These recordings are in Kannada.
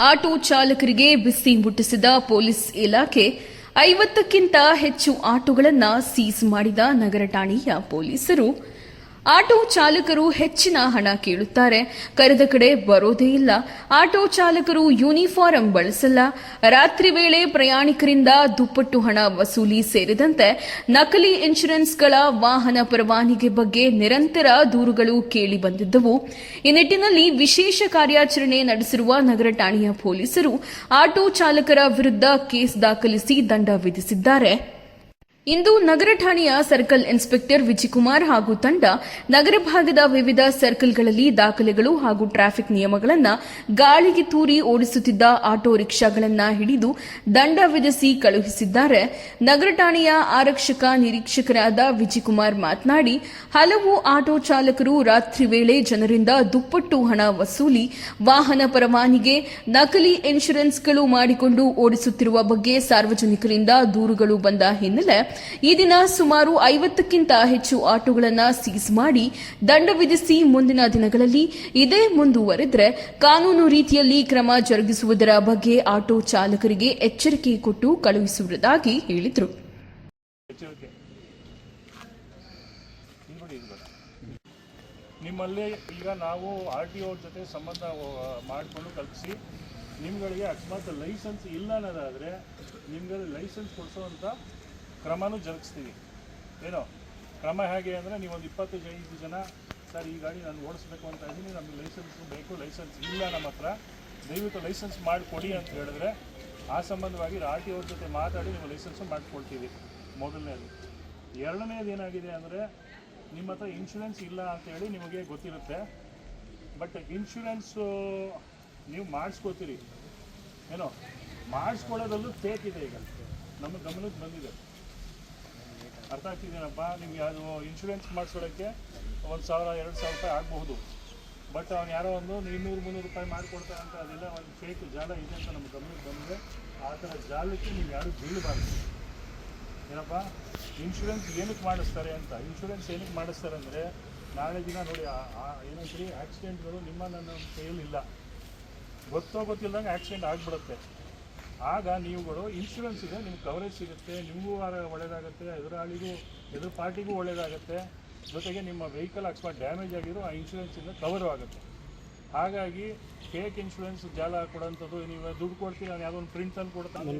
ಆಟೋ ಚಾಲಕರಿಗೆ ಬಿಸಿ ಮುಟ್ಟಿಸಿದ ಪೊಲೀಸ್ ಇಲಾಖೆ ಐವತ್ತಕ್ಕಿಂತ ಹೆಚ್ಚು ಆಟೋಗಳನ್ನು ಸೀಸ್ ಮಾಡಿದ ನಗರ ಠಾಣೆಯ ಪೊಲೀಸರು ಆಟೋ ಚಾಲಕರು ಹೆಚ್ಚಿನ ಹಣ ಕೇಳುತ್ತಾರೆ. ಕರೆದ ಕಡೆ ಬರೋದೇ ಇಲ್ಲ. ಆಟೋ ಚಾಲಕರು ಯೂನಿಫಾರಂ ಬಳಸಲ್ಲ. ರಾತ್ರಿ ವೇಳೆ ಪ್ರಯಾಣಿಕರಿಂದ ದುಪ್ಪಟ್ಟು ಹಣ ವಸೂಲಿ ಸೇರಿದಂತೆ ನಕಲಿ ಇನ್ಶೂರೆನ್ಸ್ಗಳ ವಾಹನ ಪರವಾನಿಗೆ ಬಗ್ಗೆ ನಿರಂತರ ದೂರುಗಳು ಕೇಳಿ ಬಂದಿದ್ದವು. ಈ ನಿಟ್ಟಿನಲ್ಲಿ ವಿಶೇಷ ಕಾರ್ಯಾಚರಣೆ ನಡೆಸಿರುವ ನಗರ ಠಾಣೆಯ ಪೊಲೀಸರು ಆಟೋ ಚಾಲಕರ ವಿರುದ್ಧ ಕೇಸ್ ದಾಖಲಿಸಿ ದಂಡ ವಿಧಿಸಿದ್ದಾರೆ. ಇಂದು ನಗರ ಠಾಣೆಯ ಸರ್ಕಲ್ ಇನ್ಸ್ಪೆಕ್ಟರ್ ವಿಜಯಕುಮಾರ್ ಹಾಗೂ ತಂಡ ನಗರ ಭಾಗದ ವಿವಿಧ ಸರ್ಕಲ್ಗಳಲ್ಲಿ ದಾಖಲೆಗಳು ಹಾಗೂ ಟ್ರಾಫಿಕ್ ನಿಯಮಗಳನ್ನು ಗಾಳಿಗೆ ತೂರಿ ಓಡಿಸುತ್ತಿದ್ದ ಆಟೋ ರಿಕ್ಷಾಗಳನ್ನು ಹಿಡಿದು ದಂಡ ವಿಧಿಸಿ ಕಳುಹಿಸಿದ್ದಾರೆ. ನಗರ ಠಾಣೆಯ ಆರಕ್ಷಕ ನಿರೀಕ್ಷಕರಾದ ವಿಜಯಕುಮಾರ್ ಮಾತನಾಡಿ, ಹಲವು ಆಟೋ ಚಾಲಕರು ರಾತ್ರಿ ವೇಳೆ ಜನರಿಂದ ದುಪ್ಪಟ್ಟು ಹಣ ವಸೂಲಿ, ವಾಹನ ಪರವಾನಿಗೆ ನಕಲಿ ಇನ್ಶೂರೆನ್ಸ್ಗಳು ಮಾಡಿಕೊಂಡು ಓಡಿಸುತ್ತಿರುವ ಬಗ್ಗೆ ಸಾರ್ವಜನಿಕರಿಂದ ದೂರುಗಳು ಬಂದ ಹಿನ್ನೆಲೆ ಈ ದಿನ ಸುಮಾರು ಐವತ್ತಕ್ಕಿಂತ ಹೆಚ್ಚು ಆಟೋಗಳನ್ನು ಸೀಸ್ ಮಾಡಿ ದಂಡ ವಿಧಿಸಿ ಮುಂದಿನ ದಿನಗಳಲ್ಲಿ ಇದೇ ಮುಂದುವರೆದರೆ ಕಾನೂನು ರೀತಿಯಲ್ಲಿ ಕ್ರಮ ಜರುಗಿಸುವುದರ ಬಗ್ಗೆ ಆಟೋ ಚಾಲಕರಿಗೆ ಎಚ್ಚರಿಕೆ ಕೊಟ್ಟು ಕಳುಹಿಸುವುದಾಗಿ ಹೇಳಿದರು. ನಿಮ್ಮಲ್ಲಿ ಈಗ ನಾವು ಆರ್ ಟಿ ಓ ಜೊತೆ ಸಂಬಂಧ ಮಾಡಿಕೊಂಡು ಕಲ್ಪಿಸಿ, ನಿಮ್ಗಳಿಗೆ ಅಕಸ್ಮಾತ್ ಲೈಸೆನ್ಸ್ ಇಲ್ಲ ಅನ್ನೋದಾದರೆ ನಿಮ್ಗೆ ಲೈಸೆನ್ಸ್ ಕೊಡಿಸೋವಂಥ ಕ್ರಮನೂ ಜರುಗಿಸ್ತೀವಿ. ಏನೋ, ಕ್ರಮ ಹೇಗೆ ಅಂದರೆ ನೀವೊಂದು ಇಪ್ಪತ್ತೈದು ಜನ, ಸರ್, ಈ ಗಾಡಿ ನಾನು ಓಡಿಸ್ಬೇಕು ಅಂತ ಇದ್ದೀನಿ, ನಮಗೆ ಲೈಸೆನ್ಸ್ ಬೇಕು, ಲೈಸೆನ್ಸ್ ಇಲ್ಲ ನಮ್ಮ ಹತ್ರ. ದಯವಿಟ್ಟು ಲೈಸೆನ್ಸ್ ಮಾಡಿಕೊಡಿ ಅಂತ ಹೇಳಿದ್ರೆ, ಆ ಸಂಬಂಧವಾಗಿ ಆರ್ ಟಿ ಅವ್ರ ಜೊತೆ ಮಾತಾಡಿ ನೀವು ಲೈಸೆನ್ಸು ಮಾಡಿಕೊಡ್ತೀವಿ ಮೊದಲನೇದು. ಎರಡನೇದು ಏನಾಗಿದೆ ಅಂದರೆ, ನಿಮ್ಮ ಹತ್ರ ಇನ್ಶೂರೆನ್ಸ್ ಇಲ್ಲ ಅಂತೇಳಿ ನಿಮಗೆ ಗೊತ್ತಿರುತ್ತೆ. ಬಟ್ ಇನ್ಶೂರೆನ್ಸು ನೀವು ಮಾಡಿಸ್ಕೋತೀರಿ. ಏನೋ ಮಾಡಿಸ್ಕೊಳ್ಳೋದಲ್ಲೂ ತೇಕಿದೆ ಈಗ. ನಮ್ಮ ಗಮನಕ್ಕೆ ಬಂದಿದೆ. ಅರ್ಥ ಆಗ್ತಿದ್ದೀನಪ್ಪ ನಿಮ್ಗೆ ಅದು ಇನ್ಶೂರೆನ್ಸ್ ಮಾಡಿಸ್ಕೊಳ್ಳೋಕ್ಕೆ ಒಂದು ಸಾವಿರ, ಎರಡು ಸಾವಿರ ರೂಪಾಯಿ ಆಗಬಹುದು. ಬಟ್ ಅವ್ನು ಯಾರೋ ಒಂದು ಇನ್ನೂರು, ಮುನ್ನೂರು ರೂಪಾಯಿ ಮಾಡಿಕೊಡ್ತಾರೆ ಅಂತ ಅದೆಲ್ಲ ಒಂದು ಫೇಕ್ ಜಾಲ ಇದೆ ಅಂತ ನಮ್ಮ ಗಮನಕ್ಕೆ ಬಂದರೆ ಆ ಥರ ಜಾಲಕ್ಕೆ ನೀವು ಯಾರು ಬೀಳಬಾರ್ದು. ಏನಪ್ಪ? ಇನ್ಶೂರೆನ್ಸ್ ಏನಕ್ಕೆ ಮಾಡಿಸ್ತಾರೆ ಅಂತ. ಇನ್ಶೂರೆನ್ಸ್ ಏನಕ್ಕೆ ಮಾಡಿಸ್ತಾರೆ ಅಂದರೆ, ನಾಳೆ ದಿನ ನೋಡಿ ಏನಂತೀರಿ ಆಕ್ಸಿಡೆಂಟ್ಗಳು ನಿಮ್ಮ ನನ್ನ ಕೈಯಲ್ಲಿ ಇಲ್ಲ. ಗೊತ್ತೋ ಗೊತ್ತಿಲ್ಲದಂಗೆ ಆಕ್ಸಿಡೆಂಟ್ ಆಗಿಬಿಡುತ್ತೆ. ಆಗ ನೀವುಗಳು ಇನ್ಶೂರೆನ್ಸ್ ಇದೆ ನಿಮ್ಗೆ ಕವರೇಜ್ ಸಿಗುತ್ತೆ ನಿಮಗೂ ಒಳ್ಳೆಯದಾಗುತ್ತೆ ಒಳ್ಳೇದಾಗುತ್ತೆ ಎದುರಾಳಿಗೂ ಎದುರು ಪಾರ್ಟಿಗೂ ಒಳ್ಳೇದಾಗುತ್ತೆ. ಜೊತೆಗೆ ನಿಮ್ಮ ವೆಹಿಕಲ್ ಅಕಸ್ಮಾತ್ ಡ್ಯಾಮೇಜ್ ಆಗಿರೋ ಆ ಇನ್ಶೂರೆನ್ಸಿಂದ ಕವರ್ ಆಗುತ್ತೆ. ಹಾಗಾಗಿ ಫೇಕ್ ಇನ್ಶೂರೆನ್ಸ್ ಜಾಲ ಕೊಡೋಂಥದ್ದು ನೀವು ದುಡ್ಡು ಕೊಡ್ತೀವಿ ನಾನು ಯಾವುದೋ ಒಂದು ಪ್ರಿಂಟ್ ತಂದು ಕೊಡ್ತಾನೆ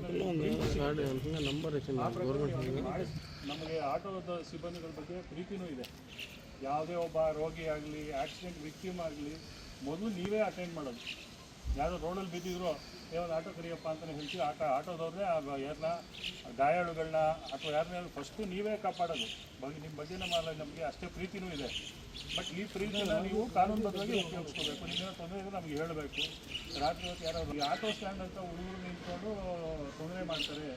ನಮಗೆ ಆಟೋದ ಸಿಬ್ಬಂದಿಗಳ ಬಗ್ಗೆ ಪ್ರೀತಿನೂ ಇದೆ. ಯಾವುದೇ ಒಬ್ಬ ರೋಗಿ ಆಗಲಿ ಆಕ್ಸಿಡೆಂಟ್ ವಿಕ್ಟಿಮ್ ಆಗಲಿ ಮೊದಲು ನೀವೇ ಅಟೆಂಡ್ ಮಾಡೋದು. ಯಾವುದೋ ರೋಡಲ್ಲಿ ಬಿದ್ದಿದ್ರು ಒಂದು ಆಟೋ ಕರಿಯಪ್ಪ ಅಂತ ಹೇಳ್ತೀವಿ. ಆಟ ಆಟೋದವ್ರನ್ನೇ ಯಾರನ್ನ ಗಾಯಾಳುಗಳನ್ನ ಅಥವಾ ಯಾರನ್ನ ಫಸ್ಟು ನೀವೇ ಕಾಪಾಡೋದು. ಬಗ್ಗೆ ನಿಮ್ಮ ಬಗ್ಗೆ ನಮ್ಮ ನಮಗೆ ಅಷ್ಟೇ ಪ್ರೀತಿನೂ ಇದೆ. ಬಟ್ ಈ ಪ್ರೀತಿನ ನೀವು ಕಾನೂನುಬದ್ಧವಾಗಿ ಉಪಯೋಗಿಸ್ಕೋಬೇಕು. ನಿಮ್ಮೇನೋ ತೊಂದರೆ ಇದ್ರೆ ನಮಗೆ ಹೇಳಬೇಕು. ರಾತ್ರಿ ಹೊತ್ತು ಯಾರೋ ಈ ಆಟೋ ಸ್ಟ್ಯಾಂಡ್ ಅಂತ ಹುಡುಗರು ನಿಂತ್ಕೊಂಡು ತೊಂದರೆ ಮಾಡ್ತಾರೆ,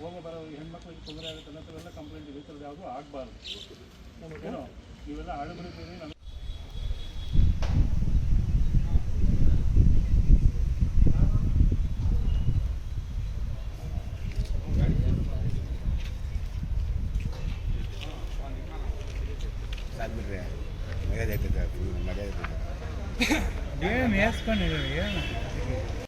ಹೋಗೋ ಬರೋ ಹೆಣ್ಮಕ್ಳಿಗೆ ತೊಂದರೆ ಆಗುತ್ತೆ ಅನ್ನೋದೆಲ್ಲ ಕಂಪ್ಲೇಂಟ್ ಇದೆ ಯಾವುದೂ ಆಗಬಾರ್ದು. ಏನೋ, ನೀವೆಲ್ಲ ಆಳುಗಳಿದ್ದೀರಿ ನಮಗೆ ಸಾಕ್ಬಿಟ್ರೆ ಮರ್ಯಾದೆ ಆಯ್ತದೆ ಮರ್ಯಾದೆ ಏನು?